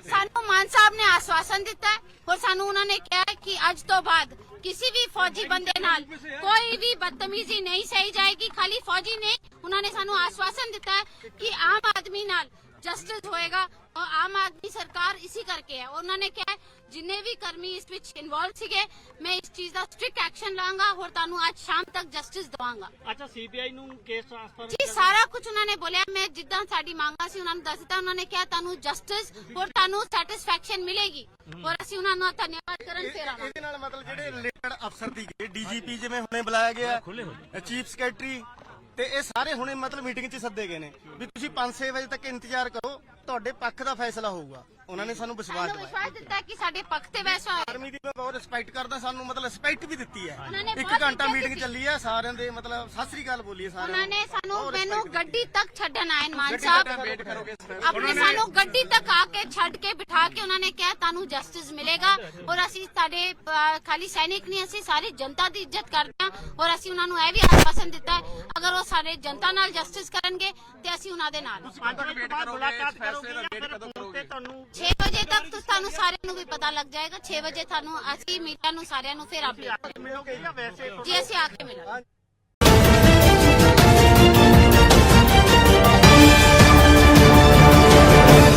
ਸਾਨੂੰ ਮਾਨ ਸਾਹਿਬ ਨੇ ਆਸ਼ਵਾਸਨ ਦਿੱਤਾ ਹੈ ਔਰ ਸਾਨੂੰ ਉਹਨਾਂ ਨੇ ਕਿਹਾ ਕਿ ਅੱਜ ਤੋਂ ਬਾਅਦ ਕਿਸੇ ਵੀ ਫੌਜੀ ਬੰਦੇ ਨਾਲ ਕੋਈ ਵੀ ਬਦਤਮੀਜ਼ੀ ਨਹੀਂ ਸਹੀ ਜਾਏਗੀ ਖਾਲੀ ਫੌਜੀ ਨਹੀਂ ਉਹਨਾਂ ਨੇ ਸਾਨੂੰ ਆਸ਼ਵਾਸਨ ਦਿੱਤਾ ਕਿ ਆਮ ਆਦਮੀ ਨਾਲ ਜਸਟਿਸ ਹੋਏਗਾ ਔਰ ਆਮ ਆਦਮੀ ਸਰਕਾਰ ਇਸੇ ਕਰਕੇ ਹੈ। ਉਹਨਾਂ ਨੇ ਕਿਹਾ ਜਿੰਨੇ ਵੀ ਕਰਮੀ ਇਸ ਵਿੱਚ ਇਨਵੋਲਵ ਸੀਗੇ ਮੈਂ ਇਸ ਚੀਜ਼ ਦਾ ਸਟ੍ਰਿਕਟ ਐਕਸ਼ਨ ਲਾਂਗਾ ਔਰ ਤੁਹਾਨੂੰ ਅੱਜ ਸ਼ਾਮ ਤੱਕ ਜਸਟਿਸ ਦਵਾਂਗਾ। ਅੱਛਾ ਸੀਬੀਆਈ ਨੂੰ ਕੇਸ ਟ੍ਰਾਂਸਫਰ ਜੀ ਸਾਰਾ ਕੁਝ ਉਹਨਾਂ ਨੇ ਬੋਲਿਆ ਮੈਂ ਜਿੱਦਾਂ ਸਾਡੀ ਮੰਗਾਂ ਸੀ ਉਹਨਾਂ ਨੂੰ ਦੱਸ ਦਿੱਤਾ ਉਹਨਾਂ ਨੇ ਕਿਹਾ ਤੁਹਾਨੂੰ ਜਸਟਿਸ ਔਰ ਤੁਹਾਨੂੰ ਸੈਟੀਸਫੈਕਸ਼ਨ ਮਿਲੇਗੀ। ਔਰ ਅਸੀਂ ਉਹਨਾਂ ਨੂੰ ਧੰਨਵਾਦ ਕਰਨ ਫਿਰ ਆਵਾਂਗੇ। ਇਹਦੇ ਨਾਲ ਮਤਲਬ ਜਿਹੜੇ ਰਿਲੇਟਡ ਅਫਸਰ ਸੀਗੇ ਡੀਜੀਪੀ ਜਿਵੇਂ ਹੁਣੇ ਬੁਲਾਇਆ ਗਿਆ ਚੀਫ ਸੈਕਟਰੀ ਤੇ ਇਹ ਸਾਰੇ ਹੁਣੇ ਮਤਲਬ ਮੀਟਿੰਗ 'ਚ ਸੱਦੇ ਗਏ ਨੇ ਵੀ ਤੁਸੀਂ 5-6 ਵਜੇ ਤੱਕ ਇੰਤਜ਼ਾਰ ਕਰੋ ਤੁਹਾਡੇ ਪੱਖ ਦਾ ਫੈਸਲਾ ਹੋਊਗਾ। ਉਹਨਾਂ ਨੇ ਸਾਨੂੰ ਵਿਸ਼ਵਾਸ ਸਾਨੂੰ ਦਿਵਾਇਆ। ਵਿਸ਼ਵਾਸ ਦਿੱਤਾ ਕਿ ਸਾਡੇ ਪੱਖ ਤੇ ਵੈਸਾ ਆਰਮੀ ਦੀ ਮੈਂ ਬਹੁਤ ਰਿਸਪੈਕਟ ਕਰਦਾ ਸਾਨੂੰ ਮਤਲਬ ਰਿਸਪੈਕਟ ਵੀ ਦਿੱਤੀ ਹੈ। ਨੇ ਇੱਕ ਬਹੁਤ ਘੰਟਾ ਮੀਟਿੰਗ। ਚੱਲੀ ਹੈ ਸਾਰਿਆਂ ਦੇ ਮਤਲਬ ਸਤਿ ਸ੍ਰੀ ਅਕਾਲ ਬੋਲੀਏ ਸਾਰਿਆਂ ਉਹਨਾਂ ਨੇ ਸਾਨੂੰ ਬਹੁਤ ਮੈਨੂੰ ਗੱਡੀ ਤੱਕ ਛੱਡਣ ਆਏ ਨੇ ਮਾਨ ਸਾਹਿਬ। ਤੱਕ ਵੇਟ ਕਰੋਗੇ ਆਪਣੇ ਸਾਨੂੰ ਗੱਡੀ ਤੱਕ ਆ ਕੇ ਛੱਡ ਕੇ ਬਿਠਾ ਕੇ ਉਹਨਾਂ ਨੇ ਕਿਹਾ ਤੁਹਾਨੂੰ ਜਸਟਿਸ ਮਿਲੇਗਾ ਔਰ ਅਸੀਂ ਸਾਡੇ ਖਾਲੀ ਸੈਨਿਕ ਨਹੀਂ ਅਸੀਂ ਸਾਰੀ ਜਨਤਾ ਦੀ ਇੱਜ਼ਤ ਕਰਦੇ ਹਾਂ ਔਰ ਅਸੀਂ ਉਹਨਾਂ ਨੂੰ ਇਹ ਵੀ ਆਸ਼ਵਾਸਨ ਦਿੱਤਾ ਹੈ ਅਗਰ ਉਹ ਸਾਰੇ ਜਨਤਾ ਨਾਲ ਜਸਟਿਸ ਕਰਨਗੇ ਤੇ ਅਸੀਂ ਉਹਨਾਂ ਦੇ ਨਾਲ ਹਾਂ। ਕਰੋਗੇ ਜਾਂ ਫਿਰ ਫੋਨ ਤੇ ਤੁਹਾਨੂੰ 6 ਵਜੇ ਤੱਕ ਤਾਂ ਤੁਹਾਨੂੰ ਸਾਰਿਆਂ ਨੂੰ ਵੀ ਪਤਾ ਲੱਗ ਜਾਏਗਾ। 6 ਵਜੇ ਤੁਹਾਨੂੰ ਅਸੀਂ ਮੀਡੀਆ ਨੂੰ ਸਾਰਿਆਂ ਨੂੰ ਫਿਰ ਆ ਅਪਡੇਟ ਮਿਲੋਗੇ ਜਾਂ ਵੈਸੇ ਜੀ ਅਸੀਂ ਆ ਕੇ ਮਿਲਾਂਗੇ।